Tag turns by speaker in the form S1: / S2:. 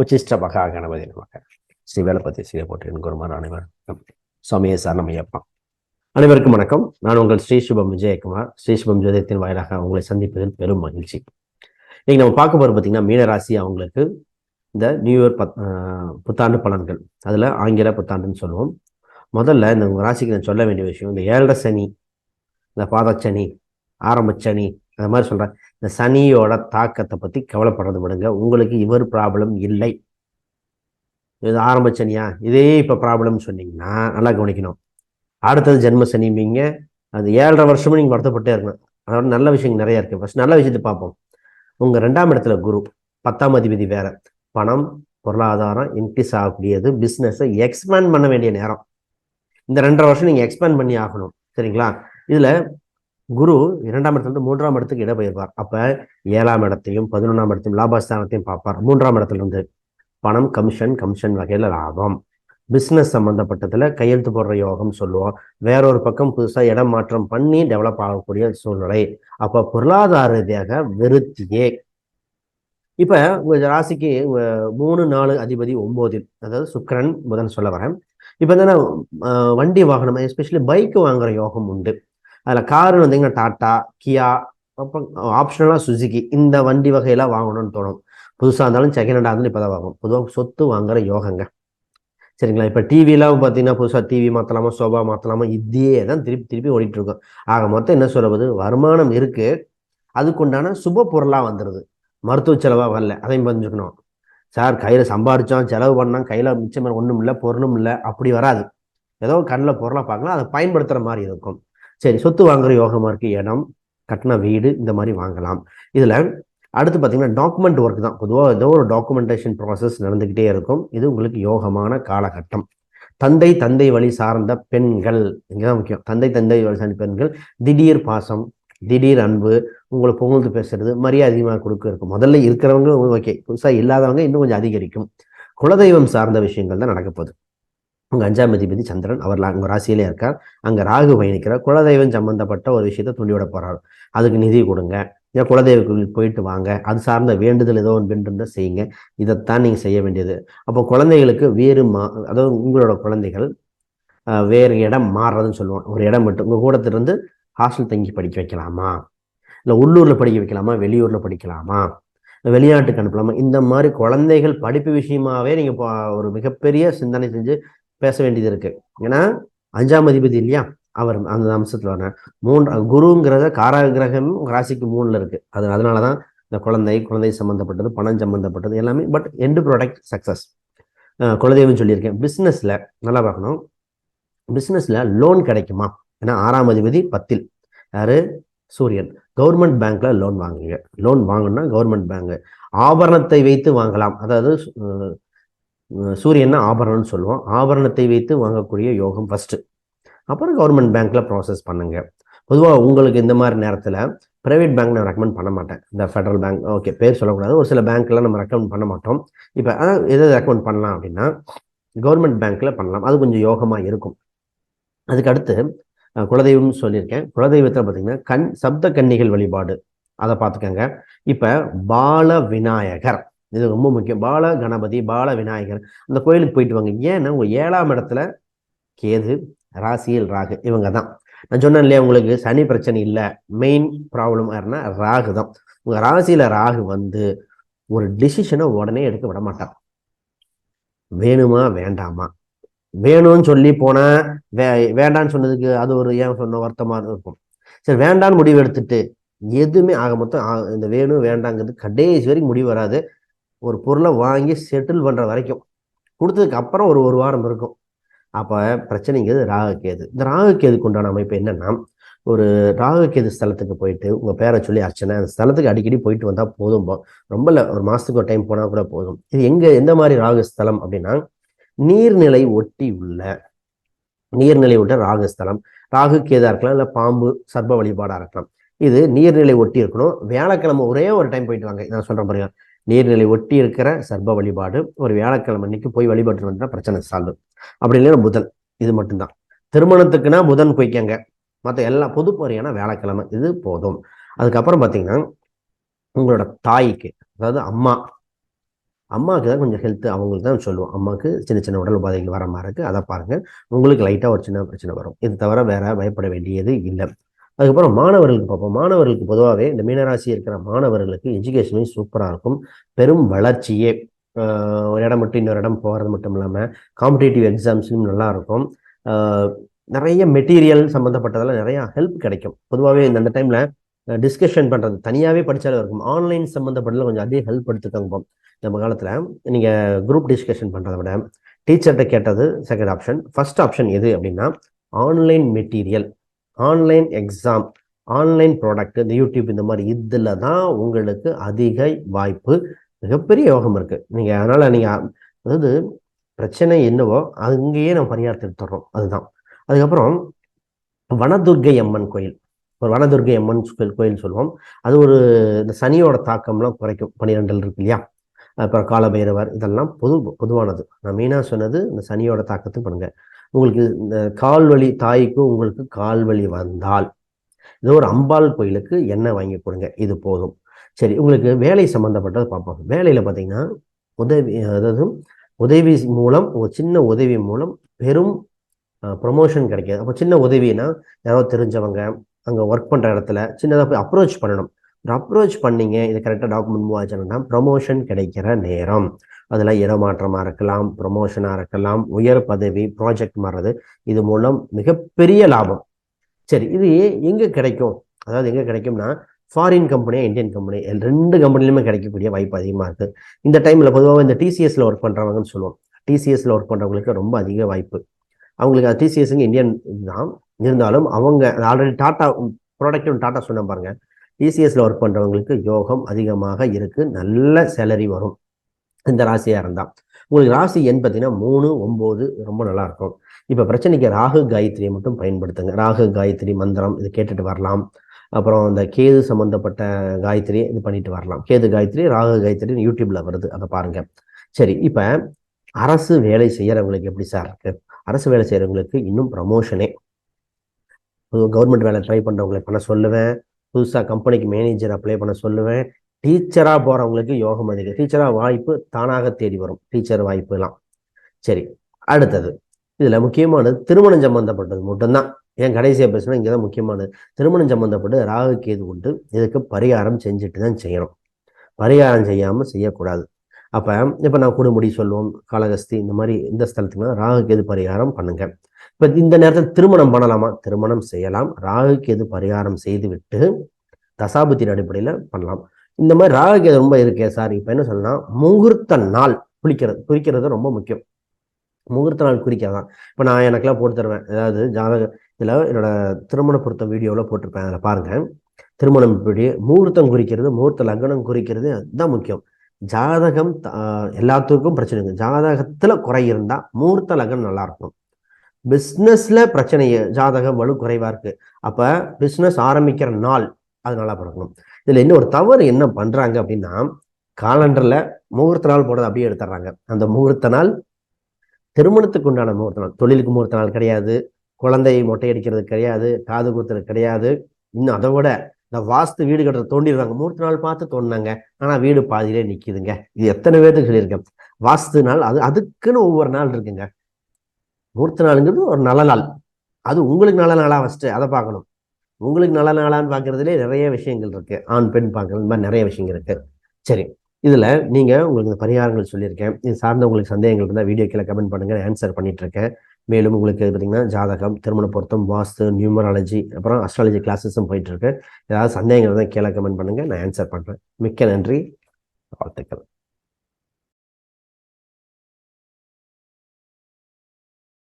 S1: உச்சிஷ்ட மகா கணபதி நமக. ஸ்ரீ வேலப்பதி ஸ்ரீ போட்டு குருமார் அனைவருக்கும் சுவாமியே சரணமையப்பா அனைவருக்கும் வணக்கம். நான் உங்கள் ஸ்ரீ சுபம் விஜயகுமார். ஸ்ரீ சுபம் ஜோதியத்தின் வாயிலாக உங்களை சந்திப்பதில் பெரும் மகிழ்ச்சி. இன்னைக்கு நம்ம பார்க்க போகிற பார்த்தீங்கன்னா மீனராசி அவங்களுக்கு இந்த நியூ இயர் பத் புத்தாண்டு பலன்கள். அதில் ஆங்கில புத்தாண்டுன்னு சொல்லுவோம். முதல்ல இந்த உங்கள் ராசிக்கு நான் சொல்ல வேண்டிய விஷயம் இந்த ஏழரை சனி இந்த பாதச்சனி ஆரம்பச்சனி அந்த மாதிரி சொல்கிறேன் இந்த சனியோட தாக்கத்தை பற்றி கவலைப்படுறது விடுங்க. உங்களுக்கு இவர் ப்ராப்ளம் இல்லை. இது ஆரம்ப சனியா இதே இப்போ ப்ராப்ளம்னு சொன்னீங்கன்னா நல்லா கவனிக்கணும். அடுத்தது ஜென்ம சனிம்பீங்க அது ஏழரை வருஷமும் நீங்கள் வருத்தப்பட்டே இருக்கணும். அதோட நல்ல விஷயங்கள் நிறையா இருக்குது ஃபஸ்ட் நல்ல விஷயத்தை பார்ப்போம். உங்கள் ரெண்டாம் இடத்துல குரு. பத்தாம் அதிபதி வேறு. பணம் பொருளாதாரம் இன்க்ரீஸ் ஆகக்கூடியது பிஸ்னஸை எக்ஸ்பேண்ட் பண்ண வேண்டிய நேரம். இந்த ரெண்டரை வருஷம் நீங்கள் எக்ஸ்பேண்ட் பண்ணி ஆகணும். சரிங்களா? இதில் குரு இரண்டாம் இடத்துல மூன்றாம் இடத்துக்கு இடம்பெயர்வார். அப்ப ஏழாம் இடத்தையும் பதினொன்றாம் இடத்தையும் லாபஸ்தானத்தையும் பார்ப்பார். மூன்றாம் இடத்துல இருந்து பணம் கமிஷன் கமிஷன் வகையில லாபம். பிஸ்னஸ் சம்பந்தப்பட்டதுல கையெழுத்து போடுற யோகம் சொல்லுவோம். வேறொரு பக்கம் புதுசா இடம் மாற்றம் பண்ணி டெவலப் ஆகக்கூடிய சூழ்நிலை. அப்ப பொருளாதார ரீதியாக விருத்தியே. இப்ப உங்க ராசிக்கு மூணு நாலு அதிபதி ஒன்பதில் அதாவது சுக்கரன் புதன் சொல்ல வரேன். இப்ப என்னன்னா வண்டி வாகனம் எஸ்பெஷலி பைக் வாங்குற யோகம் உண்டு. அதில் கார் வந்தீங்கன்னா டாட்டா கியா அப்போ ஆப்ஷனலாக சுசுகி இந்த வண்டி வகையெல்லாம் வாங்கணும்னு தோணும். புதுசாக இருந்தாலும் செகண்ட் ஹேண்டாக இருந்தாலும் இப்போ தான் வாங்கும் பொதுவாக சொத்து வாங்குற யோகங்க. சரிங்களா? இப்போ டிவிலாம் பார்த்தீங்கன்னா புதுசாக டிவி மாற்றலாமா சோபா மாற்றலாமா இதே தான் திருப்பி திருப்பி ஓடிட்டுருக்கோம். ஆக மொத்தம் என்ன சொல்லுவது வருமானம் இருக்குது அதுக்குண்டான சுப பொருளாக வந்துடுது மருத்துவ செலவாக வரல. அதையும் புரிஞ்சுக்கணும். சார் கையில் சம்பாரித்தோம் செலவு பண்ணோம் கையில் மிச்சம் ஒன்றும் இல்லை பொருளும் இல்லை. அப்படி வராது. ஏதோ கண்ணில் பொருளாக பார்க்கலாம். அதை பயன்படுத்துகிற மாதிரி இருக்கும். சரி சொத்து வாங்குற யோகமாக இருக்கு இடம் கட்டின வீடு இந்த மாதிரி வாங்கலாம். இதில் அடுத்து பார்த்தீங்கன்னா டாக்குமெண்ட் ஒர்க் தான். பொதுவாக ஏதோ ஒரு டாக்குமெண்டேஷன் ப்ராசஸ் நடந்துக்கிட்டே இருக்கும். இது உங்களுக்கு யோகமான காலகட்டம். தந்தை தந்தை வழி சார்ந்த பெண்கள் இங்கதான் முக்கியம். தந்தை தந்தை வழி சார்ந்த பெண்கள் திடீர் பாசம் திடீர் அன்பு உங்களை புகழ்ந்து பேசுறது மரியாதை அதிகமாக கொடுக்க இருக்கும். முதல்ல இருக்கிறவங்க ஓகே புதுசாக இல்லாதவங்க இன்னும் கொஞ்சம் அதிகரிக்கும். குலதெய்வம் சார்ந்த விஷயங்கள் தான் நடக்க போகுது. உங்க அஞ்சாம் அதிபதி சந்திரன் அவர் உங்கள் ராசியிலே இருக்கார். அங்க ராகு பயணிக்கிறார். குலதெய்வம் சம்பந்தப்பட்ட ஒரு விஷயத்தை துண்டிவிட போறாரு. அதுக்கு நிதி கொடுங்க. ஏன் குலதெய்வ கோயில் போயிட்டு வாங்க. அது சார்ந்த வேண்டுதல் ஏதோ ஒன்று வேண்டுதல் செய்யுங்க. இதைத்தான் நீங்க செய்ய வேண்டியது. அப்போ குழந்தைகளுக்கு வேறு மா அதாவது உங்களோட குழந்தைகள் வேறு இடம் மாறுறதுன்னு சொல்லுவோம். ஒரு இடம் மட்டும். உங்க கூடத்திலிருந்து ஹாஸ்டல் தங்கி படிக்க வைக்கலாமா? இல்லை உள்ளூர்ல படிக்க வைக்கலாமா? வெளியூர்ல படிக்கலாமா? வெளிநாட்டுக்கு அனுப்பலாமா? இந்த மாதிரி குழந்தைகள் படிப்பு விஷயமாவே நீங்க ஒரு மிகப்பெரிய சிந்தனை செஞ்சு பேச வேண்டியது இருக்கு. ஏன்னா அஞ்சாம் அதிபதி இல்லையா? அவர் அந்த அம்சத்தில் வர மூன்று குருங்கிறத காரக கிரகம் ராசிக்கு மூணில் இருக்கு. அது அதனாலதான் இந்த குழந்தை குழந்தை சம்மந்தப்பட்டது பணம் சம்மந்தப்பட்டது எல்லாமே பட் எண்டு ப்ராடக்ட் சக்ஸஸ் குலதெய்வம் சொல்லியிருக்கேன். பிஸ்னஸில் நல்லா பார்க்கணும். பிஸ்னஸில் லோன் கிடைக்குமா? ஏன்னா ஆறாம் அதிபதி பத்தில். யார்? சூரியன். கவர்மெண்ட் பேங்க்ல லோன் வாங்குங்க. லோன் வாங்கணும்னா கவர்மெண்ட் பேங்க் ஆபரணத்தை வைத்து வாங்கலாம். அதாவது சூரியன்னா ஆபரணம்னு சொல்லுவோம். ஆபரணத்தை வைத்து வாங்கக்கூடிய யோகம் ஃபஸ்ட்டு அப்புறம் கவர்மெண்ட் பேங்க்கில் ப்ராசஸ் பண்ணுங்கள் பொதுவாக உங்களுக்கு இந்த மாதிரி நேரத்தில் ப்ரைவேட் பேங்க் நான் ரெக்கமெண்ட் பண்ண மாட்டேன். இந்த ஃபெடரல் பேங்க் ஓகே பேர் சொல்லக்கூடாது. ஒரு சில பேங்க்கெலாம் நம்ம ரெக்கமெண்ட் பண்ண மாட்டோம். இப்போ எதை ரெக்கமெண்ட் பண்ணலாம் அப்படின்னா கவர்மெண்ட் பேங்க்கில் பண்ணலாம். அது கொஞ்சம் யோகமாக இருக்கும். அதுக்கு அடுத்து குலதெய்வம்னு சொல்லியிருக்கேன். குலதெய்வத்தில் பார்த்தீங்கன்னா கண் சப்த கன்னிகள் வழிபாடு. அதை பார்த்துக்கோங்க. இப்போ பால விநாயகர் இது ரொம்ப முக்கியம். பால கணபதி பால விநாயகர் அந்த கோயிலுக்கு போயிட்டு வாங்க. ஏன்னா உங்கள் ஏழாம் இடத்துல கேது ராசியில் ராகு இவங்க தான். நான் சொன்னேன் இல்லையா உங்களுக்கு சனி பிரச்சனை இல்லை. மெயின் ப்ராப்ளம் யாருன்னா ராகு தான். உங்கள் ராசியில் ராகு வந்து ஒரு டிசிஷனை உடனே எடுக்க விட மாட்டான். வேணுமா வேண்டாமா? வேணும்னு சொல்லி போனா வே வேண்டான்னு சொன்னதுக்கு அது ஒரு ஏன் சொன்ன வருத்தமாக இருக்கும். சரி வேண்டான்னு முடிவு எடுத்துட்டு எதுவுமே ஆக மொத்தம் இந்த வேணும் வேண்டாங்கிறது கடைசி வரைக்கும் முடிவு வராது. ஒரு பொருளை வாங்கி செட்டில் பண்ணுற வரைக்கும். கொடுத்ததுக்கு அப்புறம் ஒரு ஒரு வாரம் இருக்கும். அப்போ பிரச்சனைங்கிறது ராகுகேது இந்த ராகுகேதுக்கு உண்டான அமைப்பு என்னென்னா ஒரு ராகுகேது ஸ்தலத்துக்கு போயிட்டு உங்கள் பேரை சொல்லி அர்ச்சனை அந்த ஸ்தலத்துக்கு அடிக்கடி போயிட்டு வந்தால் போதும். ரொம்ப இல்லை ஒரு மாதத்துக்கு ஒரு டைம் போனால் கூட போதும். இது எங்கே எந்த மாதிரி ராகு ஸ்தலம் அப்படின்னா நீர்நிலை ஒட்டி உள்ள நீர்நிலை ஒட்ட ராகு ஸ்தலம். ராகு கேதா இருக்கலாம் இல்லை பாம்பு சர்ப வழிபாடாக இருக்கலாம். இது நீர்நிலை ஒட்டி இருக்கணும். வியாழக்கிழமை ஒரே ஒரு டைம் போயிட்டு வாங்க. நான் சொல்கிறேன் பாருங்க. நீர்நிலை ஒட்டி இருக்கிற சர்ப வழிபாடு ஒரு வியாழக்கிழமை அன்னைக்கு போய் வழிபட்டு வந்தால் பிரச்சனை சால்வ். அப்படி இல்லைன்னா புதன். இது மட்டும்தான். திருமணத்துக்குன்னா புதன் போய்க்கங்க. மற்ற எல்லா பொது முறையான வியாழக்கிழமை இது போதும். அதுக்கப்புறம் பார்த்தீங்கன்னா உங்களோட தாய்க்கு அதாவது அம்மா அம்மாவுக்கு தான் கொஞ்சம் ஹெல்த் அவங்களுக்கு தான் சொல்லுவோம். அம்மாவுக்கு சின்ன சின்ன உடல் உபாதைகள் வர மாதிரி இருக்குது அதை பாருங்கள் உங்களுக்கு லைட்டாக ஒரு சின்ன பிரச்சனை வரும். இது தவிர வேற பயப்பட வேண்டியது இல்லை. அதுக்கப்புறம் மாணவர்களுக்கு பார்ப்போம். மாணவர்களுக்கு பொதுவாகவே இந்த மீனராசி இருக்கிற மாணவர்களுக்கு எஜுகேஷனும் சூப்பராக இருக்கும். பெரும் வளர்ச்சியே ஒரு இடம் மட்டும் இன்னொரு இடம் போகிறது மட்டும் இல்லாமல் காம்படிட்டிவ் எக்ஸாம்ஸ்லையும் நல்லாயிருக்கும் நிறைய மெட்டீரியல் சம்மந்தப்பட்டதெல்லாம் நிறையா ஹெல்ப் கிடைக்கும். பொதுவாகவே இந்த அந்த டைமில் டிஸ்கஷன் பண்ணுறது தனியாகவே படித்தாலும் இருக்கும். ஆன்லைன் சம்மந்தப்பட்டதில் கொஞ்சம் அதிக ஹெல்ப் எடுத்துக்கோங்க நம்ம காலத்தில் நீங்கள் குரூப் டிஸ்கஷன் பண்ணுறத விட டீச்சர்கிட்ட கேட்டது செகண்ட் ஆப்ஷன் ஃபஸ்ட் ஆப்ஷன் எது அப்படின்னா online material online exam online product இந்த யூடியூப் இந்த மாதிரி இதில் தான் உங்களுக்கு அதிக வாய்ப்பு மிகப்பெரிய யோகம் இருக்குது நீங்கள் அதனால் நீங்கள் அதாவது பிரச்சனை என்னவோ அங்கேயே நம்ம பரிகாரத்தை தர்றோம். அதுதான். அதுக்கப்புறம் வனதுர்கை அம்மன் கோயில். ஒரு வனதுர்கை அம்மன் கோயில் சொல்லுவோம். அது ஒரு இந்த சனியோட தாக்கம்லாம் குறைக்கும். பனிரெண்டில் இருக்கு இல்லையா? அப்புறம் காலபைரவர் இதெல்லாம் பொது பொதுவானது. நான் மெயினாக சொன்னது இந்த சனியோட தாக்கத்தை பண்ணுங்கள் உங்களுக்கு இந்த கால்வழி தாய்க்கு உங்களுக்கு கால்வழி வந்தால் இது ஒரு அம்பாள் கோயிலுக்கு எண்ணெய் வாங்கி கொடுங்க இது போதும். சரி உங்களுக்கு வேலை சம்மந்தப்பட்டது பார்ப்போம். வேலையில் பார்த்தீங்கன்னா உதவி அதாவது உதவி மூலம் ஒரு சின்ன உதவி மூலம் பெரும் ப்ரொமோஷன் கிடைக்காது. அப்போ சின்ன உதவினா யாரோ தெரிஞ்சவங்க அங்கே ஒர்க் பண்ணுற இடத்துல சின்னதாக போய் அப்ரோச் பண்ணணும். ஒரு அப்ரோச் பண்ணீங்க இது கரெக்டாக டாக்குமெண்ட் மூவ் ஆச்சுன்னா ப்ரொமோஷன் கிடைக்கிற நேரம். அதில் இடமாற்றமாக இருக்கலாம் ப்ரொமோஷனாக இருக்கலாம் உயர் பதவி ப்ராஜெக்ட் மாறுறது. இது மூலம் மிகப்பெரிய லாபம். சரி இது எங்கே கிடைக்கும்? அதாவது எங்கே கிடைக்கும்னா ஃபாரின் கம்பெனியா இந்தியன் கம்பெனி ரெண்டு கம்பெனிலுமே கிடைக்கக்கூடிய வாய்ப்பு அதிகமாக இருக்குது இந்த டைமில் பொதுவாக இந்த டிசிஎஸ்ல ஒர்க் பண்ணுறவங்கன்னு சொல்லுவோம். டிசிஎஸ்ல ஒர்க் பண்ணுறவங்களுக்கு ரொம்ப அதிக வாய்ப்பு. அவங்களுக்கு அது டிசிஎஸ்ங்க இந்தியன் தான். இருந்தாலும் அவங்க ஆல்ரெடி டாட்டா ப்ராடக்ட் டாட்டா சொன்ன பாருங்க. டிசிஎஸ்ல ஒர்க் பண்ணுறவங்களுக்கு யோகம் அதிகமாக இருக்குது நல்ல சேலரி வரும். இந்த ராசியாக இருந்தால் உங்களுக்கு ராசி எண் பார்த்தீங்கன்னா மூணு ஒம்பது ரொம்ப நல்லா இருக்கும் இப்போ பிரச்சனைக்கு ராகு காயத்ரியை மட்டும் பயன்படுத்துங்க. ராகு காயத்ரி மந்திரம் இது கேட்டுட்டு வரலாம். அப்புறம் இந்த கேது சம்மந்தப்பட்ட காயத்ரி இது பண்ணிட்டு வரலாம். கேது காயத்ரி ராகு காயத்ரி யூடியூப்ல வருது. அதை பாருங்க. சரி இப்போ அரசு வேலை செய்யறவங்களுக்கு எப்படி சார் இருக்கு? அரசு வேலை செய்யறவங்களுக்கு இன்னும் ப்ரமோஷனே கவர்மெண்ட் வேலை ட்ரை பண்ணுறவங்களை பண்ண சொல்லுவேன். புதுசாக கம்பெனிக்கு மேனேஜர் அப்ளை பண்ண சொல்லுவேன். டீச்சராக போகிறவங்களுக்கு யோகம் அதிகம். டீச்சராக வாய்ப்பு தானாக தேடி வரும். டீச்சர் வாய்ப்புலாம். சரி அடுத்தது. இதில் முக்கியமானது திருமணம் சம்மந்தப்பட்டது மட்டும்தான். ஏன் கடைசியாக பேசினா இங்கே தான் முக்கியமானது. திருமணம் சம்மந்தப்பட்டு ராகு கேது உண்டு. இதுக்கு பரிகாரம் செஞ்சுட்டு தான் செய்யணும். பரிகாரம் செய்யாமல் செய்யக்கூடாது. அப்போ இப்போ நான் கொடுமுடி சொல்லுவோம் காலகஸ்தி இந்த மாதிரி இந்த ஸ்தலத்துக்குனா ராகு கேது பரிகாரம் பண்ணுங்க. இப்போ இந்த நேரத்தில் திருமணம் பண்ணலாமா? திருமணம் செய்யலாம். ராகு கேது பரிகாரம் செய்து விட்டு தசாபத்தின் அடிப்படையில் பண்ணலாம். இந்த மாதிரி ராகுகேது ரொம்ப இருக்கே சார். இப்போ என்ன சொல்லலாம் முகூர்த்த நாள் குளிக்கிறது குறிக்கிறது ரொம்ப முக்கியம். முகூர்த்த நாள் குறிக்காதான் இப்போ நான் எனக்கெல்லாம் போட்டு தருவேன். அதாவது ஜாதக இதில் என்னோட திருமண பொருத்த வீடியோவில் போட்டிருப்பேன் அதில் பாருங்க. திருமணம் இப்படி முகூர்த்தம் குறிக்கிறது முகூர்த்த லக்னம் குறிக்கிறது அதுதான் முக்கியம். ஜாதகம் எல்லாத்துக்கும் பிரச்சனை இருக்குது ஜாதகத்தில் குறை இருந்தால் முகூர்த்த லக்னம் நல்லா இருக்கும் பிரச்சனையே பிரச்சனை ஜாதகம் வலு குறைவாக இருக்குது அப்போ பிஸ்னஸ் ஆரம்பிக்கிற நாள் அது நல்லா பிறக்கணும். இதில் இன்னொரு ஒரு தவறு என்ன பண்ணுறாங்க அப்படின்னா காலண்டரில் முகூர்த்த நாள் போடுறது அப்படியே எடுத்துடுறாங்க அந்த முகூர்த்த நாள் திருமணத்துக்கு உண்டான முகூர்த்த நாள். தொழிலுக்கு முகூர்த்த நாள் கிடையாது குழந்தையை மொட்டை அடிக்கிறது கிடையாது காது குத்துறது கிடையாது. இன்னும் அதை விட இந்த வாஸ்து வீடு கட்டுற தோண்டிடுவாங்க மூர்த்த நாள் பார்த்து தோண்டினாங்க ஆனால் வீடு பாதியிலே நிற்கிதுங்க இது எத்தனை பேருக்கு சொல்லியிருக்கேன். வாஸ்து நாள் அது அதுக்குன்னு ஒவ்வொரு நாள் இருக்குங்க. மூர்த்த நாளுங்கிறது ஒரு நல்ல நாள். அது உங்களுக்கு நல்ல நாளாக ஃபஸ்ட்டு அதை பார்க்கணும். உங்களுக்கு நல்ல நாளான்னு பார்க்கறதுலே நிறைய விஷயங்கள் இருக்குது ஆண் பெண் பார்க்குறது இந்த மாதிரி நிறைய விஷயங்கள் இருக்குது சரி இதில் நீங்கள் உங்களுக்கு இந்த பரிகாரங்கள் சொல்லியிருக்கேன். இது சார்ந்த உங்களுக்கு சந்தேகங்கள் இருந்தால் வீடியோ கீழே கமெண்ட் பண்ணுங்க. ஆன்சர் பண்ணிகிட்ருக்கேன் மேலும் உங்களுக்கு பார்த்தீங்கன்னா ஜாதகம் திருமண பொருத்தம் வாஸ்து நியூமராலஜி அப்புறம் அஸ்ட்ராலஜி கிளாஸஸும் போயிட்டுருக்கு. ஏதாவது சந்தேகங்கள் இருந்தால் கீழே கமெண்ட் பண்ணுங்கள் நான் ஆன்சர் பண்ணுறேன் மிக்க நன்றி. வாழ்த்துக்கள்.